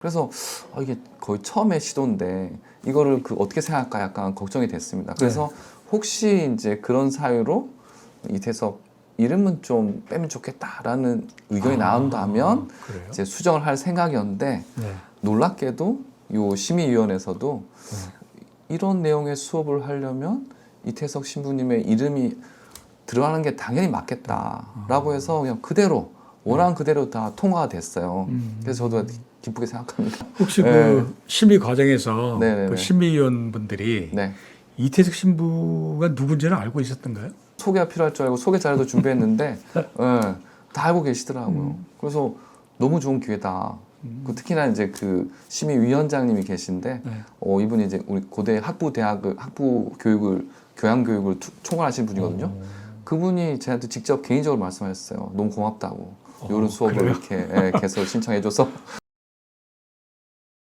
그래서 아, 이게 거의 처음에 시도인데 이거를 그 어떻게 생각할까 약간 걱정이 됐습니다. 그래서 혹시 이제 그런 사유로 이태석 이름은 좀 빼면 좋겠다라는 의견이 나온다면 아, 그래요? 이제 수정을 할 생각이었는데 네. 놀랍게도 요 심의위원회에서도 이런 내용의 수업을 하려면 이태석 신부님의 이름이 들어가는 게 당연히 맞겠다라고 해서 그냥 그대로 원한 그대로 다 통과가 됐어요. 음. 그래서 저도 기쁘게 생각합니다. 혹시 네. 그 심의 과정에서 네네네. 그 심의위원분들이 네. 이태석 신부가 누군지는 알고 있었던가요? 소개가 필요할 줄 알고 소개 자료도 준비했는데 예, 다 알고 계시더라고요. 그래서 너무 좋은 기회다. 그 특히나 이제 그 심의위원장님이 계신데 네. 어, 이분이 이제 우리 고대 학부 대학을 학부 교육을 교양 교육을 투- 총괄하신 분이거든요. 어. 그분이 저한테 직접 개인적으로 말씀하셨어요. 너무 고맙다고. 이런 수업을 그래요? 이렇게 예, 계속 신청해줘서